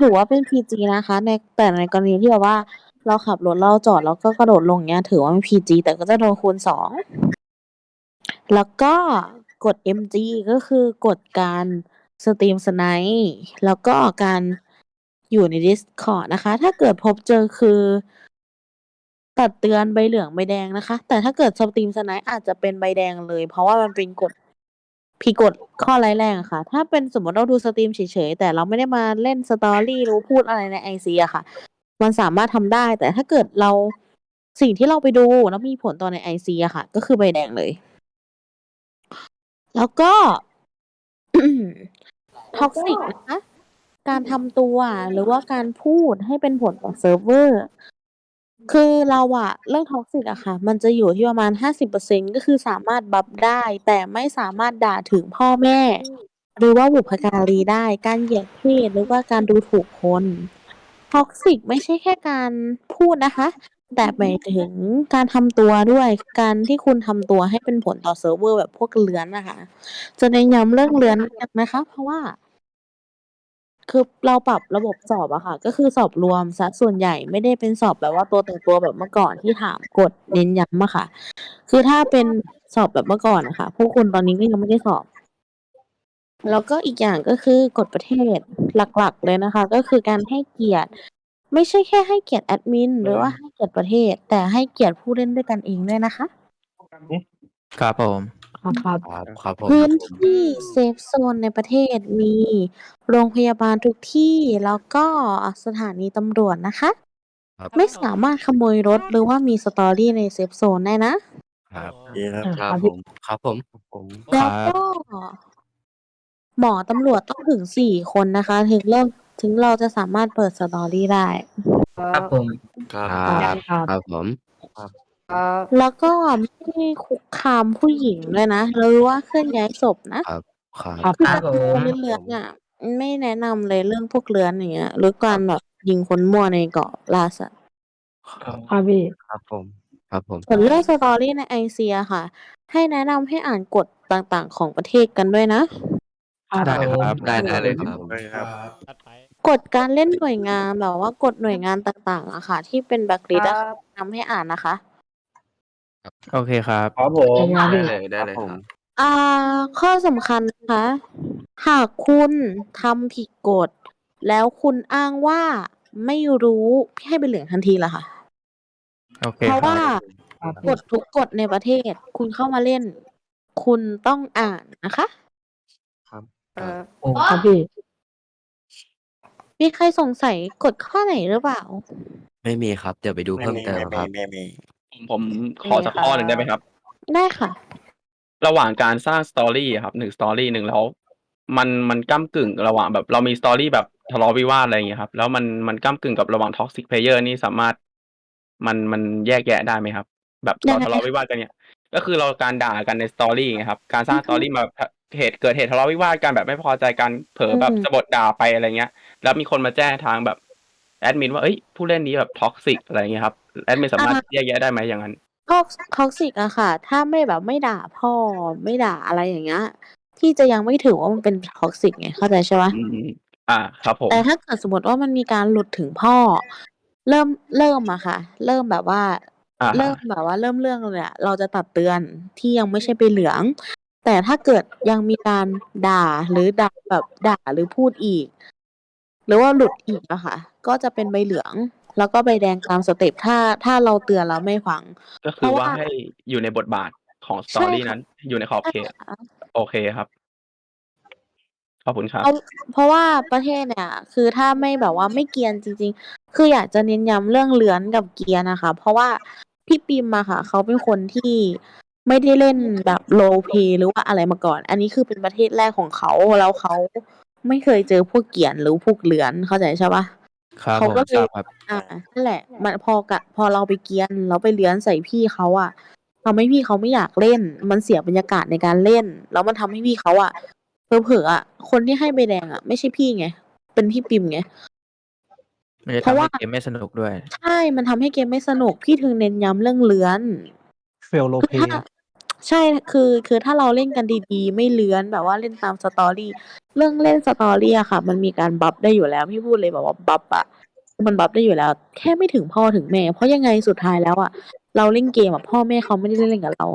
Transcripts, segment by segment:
ถือว่าเป็น PG นะคะ ในแต่ในกรณีที่แบบว่า เราขับรถเราจอดแล้วก็กระโดดลงเงี้ย ถือว่าเป็น PG แต่ก็จะโดนคูณ2แล้วก็กฎ MG ก็คือกฎการสตรีมสไนป์แล้วก็การอยู่ใน Discord นะคะ ถ้าเกิดพบเจอคือ ตัดเตือนใบเหลืองใบแดงนะคะ แต่ถ้าเกิดสตรีมสไนป์อาจจะเป็นใบแดงเลย เพราะว่ามันเป็นกฎ ผิดกฎข้อร้ายแรงอะค่ะ ถ้าเป็นสมมติเราดูสตรีมเฉยๆ แต่เราไม่ได้มาเล่นสตอรี่หรือพูดอะไรใน IC อะค่ะ มันสามารถทำได้ แต่ถ้าเกิดเราสิ่งที่เราไปดูแล้วมีผลต่อใน IC อะค่ะ ก็คือใบแดงเลย แล้วก็ ท็อกซิกนะคะ การทำตัวหรือว่าการพูดให้เป็นผลต่อเซิร์ฟเวอร์ คือเราอะเรื่องท็อกซิกอะค่ะ มันจะอยู่ที่ประมาณ 50%ก็คือสามารถบัฟได้ แต่ไม่สามารถด่าถึงพ่อแม่ หรือว่าบุพการีได้ การเหยียดเพศ หรือว่าการดูถูกคนท็อกซิกไม่ใช่แค่การพูดนะคะ แต่หมายถึงการทำตัวด้วย การที่คุณทำตัวให้เป็นผลต่อเซิร์ฟเวอร์แบบพวกเลื้อนน่ะค่ะ จะเน้นย้ำเรื่องเลื้อน นะคะ เพราะว่า คือเราปรับระบบสอบอะค่ะ ก็คือสอบรวมเสียส่วนใหญ่ ไม่ได้เป็นสอบแบบว่าตัวต่อตัวแบบเมื่อก่อนที่ถามกดเน้นย้ำอะค่ะ คือถ้าเป็นสอบแบบเมื่อก่อนอะค่ะ พวกคุณตอนนี้ก็ยังไม่ได้สอบ แล้วก็อีกอย่างก็คือกฎประเทศหลักๆเลยนะคะ ก็คือการให้เกียรติ ไม่ใช่แค่ให้เกียรติแอดมินหรือว่าให้เกียรติประเทศ แต่ให้เกียรติผู้เล่นด้วยกันเองด้วยนะคะ ครับผม ครับ ครับครับผมพื้นที่เซฟโซนในประเทศมีโรงพยาบาลทุกที่แล้วก็สถานีตำรวจนะคะ ครับไม่สามารถขโมยรถหรือว่ามีสตอรี่ในเซฟโซนได้นะ ครับดีครับครับผมครับผมผมแล้วก็หมอตำรวจต้องถึงสี่คนนะคะ ถึงเริ่มถึงเราจะสามารถเปิดสตอรี่ได้ ครับผม ครับครับครับผม ครับแล้วก็ไม่ได้คุกคามผู้หญิงเลยนะหรือว่าเคลื่อนย้ายศพนะครับครับครับคือครักาบรผมเล่นเลือนอะ ไม่แนะนำเลยเรื่องพวกเลือนอย่างเงี้ยหรือการแบบยิงคนมั่วในเกาะล่าสัตว์ครับพี่ ครับผม ครับผม ส่วนเรื่องสตอรี่ในไอเซียค่ะ ให้แนะนำให้อ่านกฎต่างๆ ของประเทศกันด้วยนะได้ครับได้ได้เลยครับผมครับ กฎการเล่นหน่วยงานแบบว่ากฎหน่วยงานต่างๆอะค่ะ ที่เป็นแบ็คลิสต์อะนำให้อ่านนะคะ โอเคครับ ครับผมงานได้พี่เลยได้เลยครับ อ่า ข้อสำคัญนะคะหากคุณทำผิดกฎ แล้วคุณอ้างว่าไม่รู้ให้เป็นเหลืองทันทีละค่ะ โอเคเพราะครัว่าบครับกฎทุกกฎในประเทศ คุณเข้ามาเล่น คุณต้องอ่านนะคะโอ้ครับพี่ มีใครสงสัยกฎข้อไหนหรือเปล่า ไม่มีครับ เดี๋ยวไปดูเพิ่มเติมครับ ไม่มี ผมขอสักข้อหนึ่งได้ไหมครับ ได้ค่ะ ระหว่างการสร้างสตอรี่อะครับหนึ่งสตอรี่หนึ่งแล้ว มันมันก้ากึ่งระหว่างแบบเรามีสตอรี่แบบทะเลาะวิวาทอะไรอย่างเงี้ยครับ แล้วมันมันก้ากึ่งกับระหว่างท็อกซิกเพลเยอร์นี่สามารถ มันมันแยกแยะได้ไหมครับ แบบยัเรางไงทะเลาะวิวาทกันเนี่ย ก็คือเราการด่ากันในสตอรี่ไงครับการสร้างสตอรี่มาแบบเหตุเกิดเหตุทะเลาะวิวาทกันแบบไม่พอใจกันเผลอแบบอืมสะบดด่าไปอะไรเงี้ย แล้วมีคนมาแจ้งทางแบบแอดมินว่าเอ้ยผู้เล่นนี้แบบท็อกซิกอะไรเงี้ยครับ แอดมินสามารถแยกแยะได้ไหมอย่างนั้นท็อกท็อกซิกอะค่ะ ถ้าไม่แบบไม่ด่าพ่อไม่ด่าอะไรอย่างเงี้ยที่จะยังไม่ถือว่ามันเป็นท็อกซิกไงเข้าใจใช่ปะอืมอ่า ครับผมแต่ถ้าเกิดสมมติว่ามันมีการหลุดถึงพ่อ เริ่มเริ่มอะค่ะ เริ่มแบบว่าอ่าเริ่มแบบว่าเริ่มเรื่องเลยอะเราจะตัดเตือนที่ยังไม่ใช่ไปเหลือง แต่ถ้าเกิดยังมีการด่าหรือด่าแบบด่าหรือพูดอีก หรือว่าหลุดอีกอะค่ะ ก็จะเป็นใบเหลือง แล้วก็ใบแดงตามสเต็ปถ้าถ้าเราเตือนแล้วไม่ฟัง ก็คือเพราะว่าว่าให้อยู่ในบทบาทของสใช่ตอรี่ค่ะนั้น อยู่ในขอบเขตโอเคครับขอบคุณครับเพราะเพราะว่าประเทศเนี่ย คือถ้าไม่แบบว่าไม่เกรียนจริง ๆ คืออยากจะเน้นย้ำเรื่องเลือนกับเกียร์นะคะ เพราะว่าพี่ปิมอะค่ะ เขาเป็นคนที่ไม่ได้เล่นแบบโลเพหรือว่าอะไรมาก่อน อันนี้คือเป็นประเทศแรกของเขาแล้วเขาไม่เคยเจอพวกเกียนหรือพวกเลือนเข้าใจใช่ปะ ครับเขาผมก็เลทรายบครับ อ่านั่นแหละ มันพอกะพอเราไปเกรียนเราไปเลื้อนใส่พี่เขาอะทำให้พี่เขาไม่อยากเล่น มันเสียบรรยากาศในการเล่น แล้วมันทำให้พี่เขาอะเผลอๆอะคนที่ให้ใบแดงอะไม่ใช่พี่ไง เป็นพี่ปิมไง มันจะเพราะทำว่า ให้เกมไม่สนุกด้วย ใช่ มันทำให้เกมไม่สนุก พี่ถึงเน้นย้ำเรื่องเลื้อน เฟลโลคือเพถ้า ใช่ คือ คือถ้าเราเล่นกันดีๆ ไม่เลื้อนแบบว่าเล่นตามสตอรี่ เรื่องเล่นสตอรี่อะค่ะ มันมีการบัฟได้อยู่แล้วพี่พูดเลยแบบว่าบัฟอะมันบัฟได้อยู่แล้ว แค่ไม่ถึงพ่อถึงแม่ เพราะยังไงสุดท้ายแล้วอะเราเล่นเกมอะพ่อแม่เขาไม่ได้เล่นกับเรา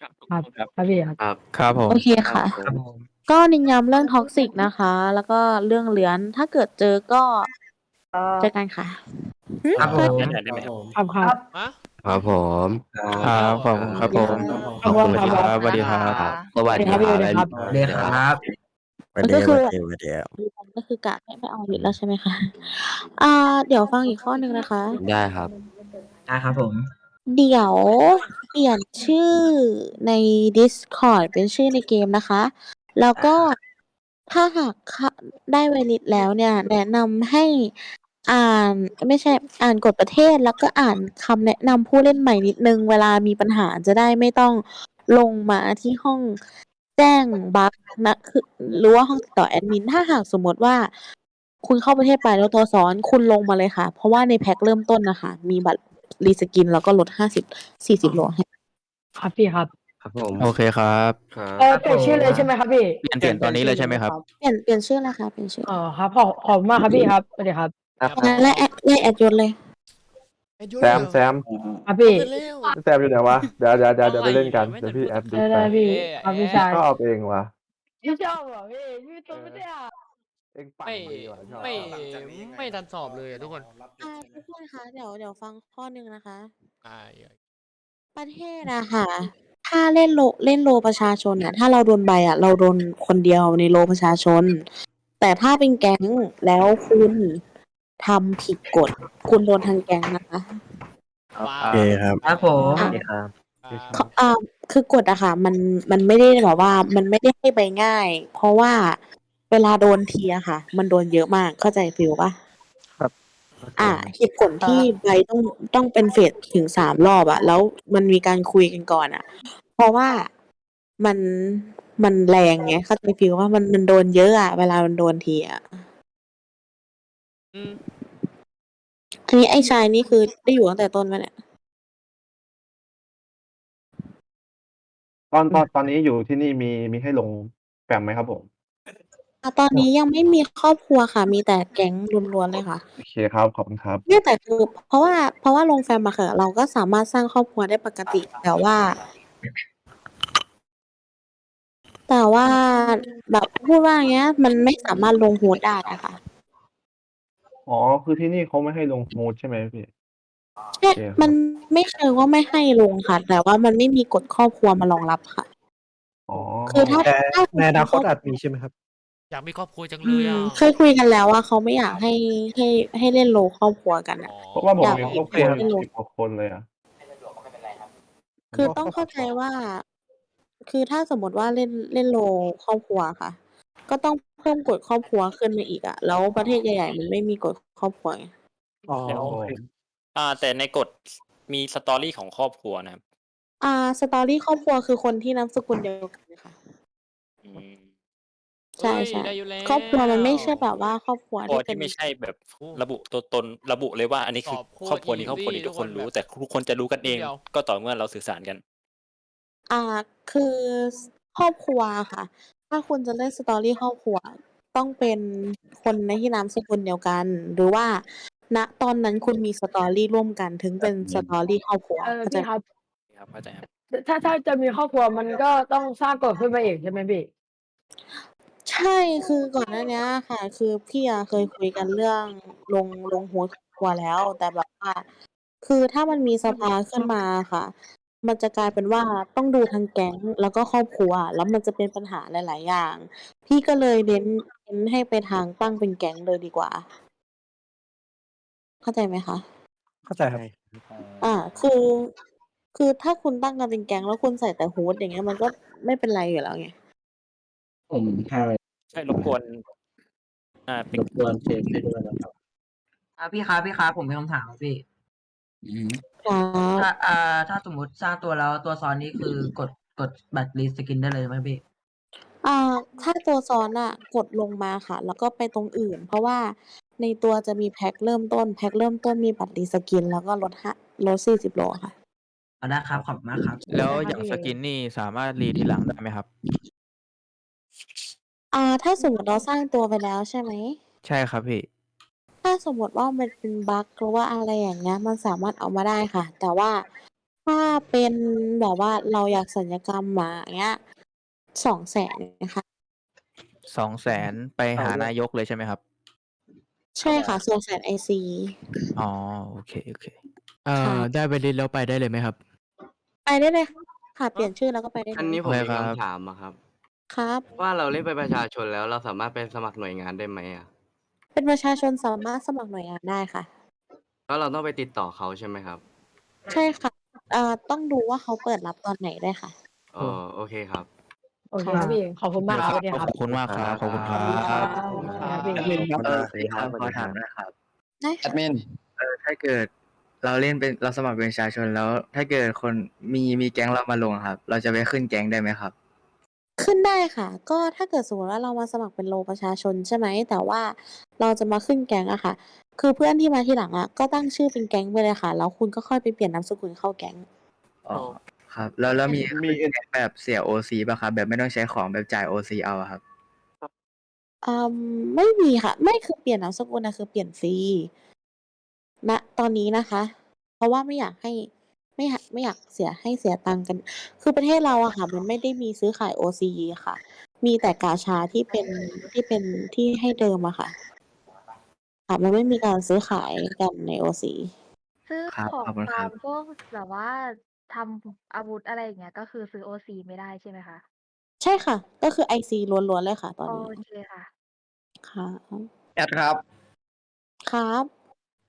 ครับครับครับ ครับพี่ครับครับครับผม โอเคค่ะ ครับผมก็เนินย้ำเรื่องท็อกซิกนะคะ แล้วก็เรื่องเลื้อน ถ้าเกิดเจอก็เจอกันค่ะหึครับผมได้ไหมได้ไหมครับ ครับฮะ ครับผม ครับขอบคุณครับผม ขอบคุณครับครับสวัสดีครับ สวัสดีครับพี่สวัสดีครับเรียนครับมันก็คือก็คือกะไม่ไม่เอาอยู่แล้วใช่ไหมคะอ่าเดี๋ยวฟังอีกข้อหนึ่งนะคะ ได้ครับ ได้ครับผม เดี๋ยวเปลี่ยนชื่อใน Discord เป็นชื่อในเกมนะคะ แล้วก็ถ้าหากค่ะได้ไวลิตแล้วเนี่ย แนะนำให้ อ่านไม่ใช่อ่านกฎประเทศแล้วก็อ่านคำแนะนำผู้เล่นใหม่นิดนึง เวลามีปัญหาจะได้ไม่ต้องลงมาที่ห้องแจ้งบั๊กนะคือหรือว่าห้องติดต่อแอดมิน ถ้าหากสมมติว่า คุณเข้าประเทศไปแล้วตัวสอนคุณลงมาเลยค่ะ เพราะว่าในแพ็คเริ่มต้นนะคะ มีบัตรรีสกินแล้วก็ลดห้าสิบสี่สิบโลให้ ครับพี่ครับครับผมโอเคครับ ครับเออเปลี่ยนชื่อเลยใช่ไหมครับพี่เปลี่ยนเปลี่ยนตอนนี้เลยใช่ไหมครับ เปลี่ยนเปลี่ยนชื่อแล้วค่ะเปลี่ยนชื่ออ๋อครับขอบขอบคุณมากครับพี่ครับสวัสดีครับ งั้นไล่แอดไล่แอดยศเลยแซมแซมครับพี่ เร็ว แซมอยู่ไหนวะเดี๋ยวเดี๋ยวเดี๋ยวเดี๋ยวไปเล่นกันเดี๋ยวพี่แอดดิได้ไปได้พี่ครับพี่ชายชอบเองวะพี่ชอบเหรอพี่พี่ตัวไม่ได้อะเองปั่นไม่ดีว่ะชอบไม่ไม่ทันสอบเลยอะทุกคน อ่าทุกคนคะเดี๋ยวเดี๋ยวฟังข้อหนึ่งนะคะ อ่าประเทศอะค่ะ ถ้าเล่นโลเล่นโลประชาชนอะถ้าเราโดนใบอะเราโดนคนเดียวในโลประชาชน แต่ถ้าเป็นแก๊งแล้วคุณ ทำผิดกฎ คุณโดนทางแก๊งนะคะว้าโอเคครับ ครับผมอะอ่าเขาอ่าคือกฎอะค่ะ มันมันไม่ได้แบบว่า มันไม่ได้ให้ใบง่าย เพราะว่าเวลาโดนทีอะค่ะ มันโดนเยอะมากเข้าใจฟิลปะครับ อ่าเหตุผลที่ใบต้องต้องเป็นเฟสถึงสามรอบอะแล้วมันมีการคุยกันก่อนอะเพราะว่ามันมันแรงไงเข้าใจฟิลว่ามันมันโดนเยอะอะเวลามันโดนทีอะ อืมอันนี้ไอ้ชายนี่คือได้อยู่ตั้งแต่ต้นมาเนี่ย ตอนตอนตอนนี้อยู่ที่นี่มีมีให้ลงแฟมไหมครับผมอะตอนนี้ยังไม่มีครอบครัวค่ะ มีแต่แก๊งล้วนๆเลยค่ะโอเคครับขอบคุณครับ เนี่ยแต่คือเพราะว่าเพราะว่าลงแฟมมาค่ะเราก็สามารถสร้างครอบครัวได้ปกติ แต่ว่า แต่ว่าแบบพูดว่าอย่างเงี้ย มันไม่สามารถลงโฮสต์ได้อะค่ะ อ๋อ คือที่นี่เขาไม่ให้ลงโมดใช่ไหมพี่ใช่โอเคครับมันไม่เชิงว่าไม่ให้ลงค่ะ แต่ว่ามันไม่มีกฎครอบครัวมารองรับค่ะ อ๋อคือถ้าแต่ถ้าในอนาคตอาจมีใช่ไหมครับ อยากมีครอบครัวจังเลอืยมอะเคยคุยกันแล้วว่าเขาไม่อยากให้ให้ให้เล่นโลครอบครัวกันอะ เพราะว่าผมอยากมีครอบครัวสิบกว่าคนเลยอะ คือต้องเข้าใจว่า คือถ้าสมมติว่าเล่นเล่นโลครอบครัวค่ะ ก็ต้องเพิ่มกฎครอบครัวขึ้นมาอีกอะแล้วประเทศใหญ่ๆมันไม่มีกฎครอบครัวไงอ๋อครับโอผมเคอ่า แต่ในกฎมีสตอรี่ของครอบครัวนะครับอ่าสตอรี่ครอบครัวคือคนที่นามสกุลเดียวกันค่ะ อืมใช่เอ้ยใช่ ได้อยู่แล้วครอบครัวมันไม่ใช่แบบว่าครอบครัวครอบครัวที่เป็นที่ไม่ใช่แบบระบุตัวตนระบุเลยว่า อันนี้คือตอบโคตรครอบครัวนี้ easy ครอบครัวนี้ทุกคนทุกคนรู้แบบแต่ทุกคนจะรู้กันเองเดียวก็ต่อเมื่อเราสื่อสารกัน อ่าคือครอบครัวค่ะ ถ้าคุณจะเล่นสตอรี่ครอบครัว ต้องเป็นคนในที่นามสกุลเดียวกัน หรือว่า ณตอนนั้นคุณมีสตอรี่ร่วมกันถึงเป็นสตอรี่ครอบครัวเออเข้าใจพี่ครับ ครับเข้าใจครับ ถ้าถ้าจะมีครอบครัวมันก็ต้องสร้างกฎขึ้นมาเองใช่ไหมพี่ ใช่คือก่อนหน้าเนี้ยค่ะ คือพี่อะเคยคุยกันเรื่องลงลงหัวครอบครัวแล้ว แต่แบบว่า คือถ้ามันมีสภาขึ้นมาค่ะ มันจะกลายเป็นว่าต้องดูทางแก๊ง แล้วก็ครอบครัว แล้วมันจะเป็นปัญหาหลาย ๆ อย่าง พี่ก็เลยเน้น เน้นให้ไปทางตั้งเป็นแก๊งเลยดีกว่า เข้าใจไหมคะ เข้าใจครับ อ่า คือ คือถ้าคุณตั้งกันเป็นแก๊งแล้วคุณใส่แต่ฮูดอย่างเงี้ยมันก็ไม่เป็นไรอยู่แล้วไง ผมใช่ใช่รบกวนอ่าเป็นรบกวนเช็คให้ด้วยนะครับ อ่าพี่ครับพี่ครับผมมีคำถามครับพี่ ครับถ้าอ่าถ้าสมมติสร้างตัวแล้วตัวซ้อนนี้คือกดกดบัตรรีสกินได้เลยไหมพี่อ่าถ้าตัวซ้อนอะกดลงมาค่ะ แล้วก็ไปตรงอื่น เพราะว่าในตัวจะมีแพ็คเริ่มต้น แพ็คเริ่มต้นมีบัตรรีสกิน แล้วก็ลดห้าลดสี่สิบโลค่ะ เอาได้ครับขอบคุณมากครับ แล้วอย่างสกินนี่สามารถรีทีหลังได้ไหมครับ อ่า ถ้าสมมติเราสร้างตัวไปแล้วใช่ไหม ใช่ครับพี่ ถ้าสมมติว่ามันเป็นบั๊กหรือว่าอะไรอย่างเงี้ย มันสามารถเอามาได้ค่ะ แต่ว่าถ้าเป็นแบบว่าเราอยากสัญญกรรมมาอย่างเงี้ยสองแสนนะคะสองแสนไปหานายกเลยใช่ไหมครับ ใช่ค่ะสองแสนไอซีอ๋อโอเคโอเคเอ่อได้ไปลิสแล้วไปได้เลยไหมครับ ไปได้เลยค่ะเปลี่ยนชื่อแล้วก็ไปได้เลยอันนี้ผมได้มีครับคำถามอะครับ ครับ ว่าเราเล่นเป็นประชาชนแล้วเราสามารถเป็นสมัครหน่วยงานได้ไหมอะ เป็นประชาชนสามารถสมัครหน่วยงานได้ค่ะ แล้วเราต้องไปติดต่อเขาใช่ไหมครับใช่ค่ะเอ่อต้องดูว่าเขาเปิดรับตอนไหนได้วยค่ะอ๋อโอเคครับ โอเคครับพี่ขอบคุณมากครับพี่คขรัอบบคุณมากครับ ขอบคุณครัครับบพี่แอดมินครับ เออสวัสดีครับขอถามนะได้แอค่ะ ดมินเออถ้าเกิดเราเล่นเป็นเราสมัครเป็นประชาชนแล้ว ถ้าเกิดคนมีมีแก๊งเรามาลงครับ เราจะไปขึ้นแก๊งได้ไหมครับ ขึ้นได้ค่ะ ก็ถ้าเกิดสมมติว่าเรามาสมัครเป็นโลประชาชน ใช่ไหม แต่ว่าเราจะมาขึ้นแก๊งอะค่ะ คือเพื่อนที่มาทีหลังอะ ก็ตั้งชื่อเป็นแก๊งไปเลยค่ะ แล้วคุณก็ค่อยไปเปลี่ยนนามสกุลเข้าแก๊ง อ๋อครับ แล้วแล้วมีมีขึ้นแก๊งแบบเสียโอซีป่ะครับ แบบไม่ต้องใช้ของแบบจ่ายโอซีเอาอะครับ อืมไม่มีค่ะ ไม่คือเปลี่ยนนามสกุลนะคือเปลี่ยนฟรีณตอนนี้นะคะ เพราะว่าไม่อยากให้ ไม่อยาก ไม่อยากเสีย ให้เสียตังค์กัน คือประเทศเราอะค่ะ มันไม่ได้มีซื้อขาย OC ค่ะ มีแต่กาชาที่เป็นที่เป็นที่ให้เดิมอะค่ะ ค่ะ มันไม่มีการซื้อขายกันใน OC ซื้อครับของขอบคุณครัตาบมพวกแบบว่าทำอาวุธอะไรอย่างเงี้ย ก็คือซื้อโอซีไม่ได้ใช่ไหมคะ ใช่ค่ะ ก็คือ IC ล้วนๆเลยค่ะ ตอนโอนี้เคค่ะ ค่ะแอดครับ ครับ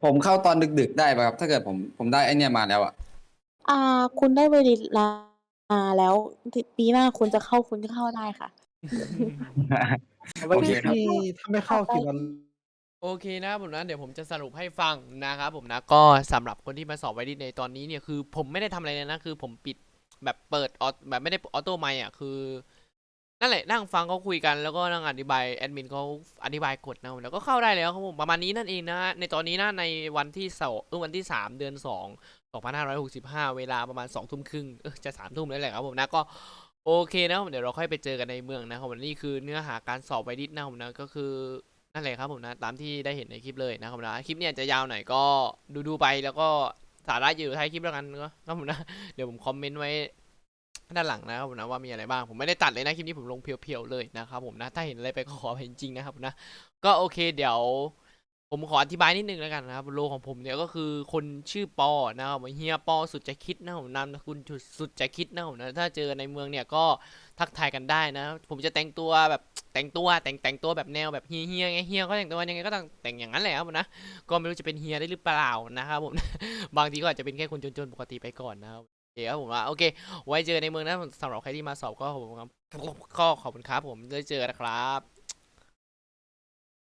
ผมเข้าตอนดึกๆได้ป่ะครับ ถ้าเกิดผมผมได้ไอเนี่ยมาแล้วอะ อ่า คุณได้เวลามาแล้วปีหน้าคุณจะเข้าคุณก็เข้าได้ค่ะว่าโอเคครับที่ถ้าไม่เข้ากี่วัน โอเคนะครับผมนะเดี๋ยวผมจะสรุปให้ฟังนะครับผมนะก็สำหรับคนที่มาสอบไว้ดิในตอนนี้เนี่ยคือผมไม่ได้ทำอะไรเลยนะคือผมปิดแบบเปิดออแบบไม่ได้ออโต้ไมค์อะคือนั่นแหละนั่งฟังเขาคุยกันแล้วก็นั่งอธิบายแอดมินเขาอธิบายกฎนะแล้วก็เข้าได้แล้วครับผมประมาณนี้นั่นเองนะฮะในตอนนี้นะในวันที่เสาร์เออวันที่3เดือน2 2565 เวลาประมาณ 2 ทุ่มครึ่งจะ 3 ทุ่มแล้วแหละครับผมนะก็โอเคนะผมเดี๋ยวเราค่อยไปเจอกันในเมืองนะครับวันนี้คือเนื้อหาการสอบไวดิสนะครับผมนะก็คือนั่นแหละครับผมนะตามที่ได้เห็นในคลิปเลยนะครับนะคลิปเนี่ยจะยาวหน่อยก็ดูดูไปแล้วก็สาระอยู่ท้ายคลิปแล้วกันก็ครับผมนะเดี๋ยวผมคอมเมนต์ไว้ด้านหลังนะครับผมนะว่ามีอะไรบ้างผมไม่ได้ตัดเลยนะคลิปนี้ผมลงเพียวๆเลยนะครับผมนะถ้าเห็นอะไรไปขออภัยจริงนะครับนะก็โอเคเดี๋ยว ผมขออธิบายนิดนึงแล้วกันนะครับโลของผมเนี่ยก็คือคนชื่อปอนะครับเฮียปอสุดจะคิดนะผมนามสกุลสุดจะคิดนะผมนะถ้าเจอในเมืองเนี่ยก็ทักทายกันได้นะ ผมจะแต่งตัวแบบแต่งตัวแต่งแต่งตัวแบบแนวแบบเฮียเฮียไงเฮียก็แต่งตัวยังไงก็ต้องแต่งอย่างนั้นแหละครับนะก็ไม่รู้จะเป็นเฮียได้หรือเปล่านะครับผมบางทีก็อาจจะเป็นแค่คนจนๆปกติไปก่อนนะครับโอเคครับผมว่าโอเค ไว้เจอในเมืองนะสำหรับใครที่มาสอบก็ผมครับก็ขอบคุณครับผมได้เจอนะครับ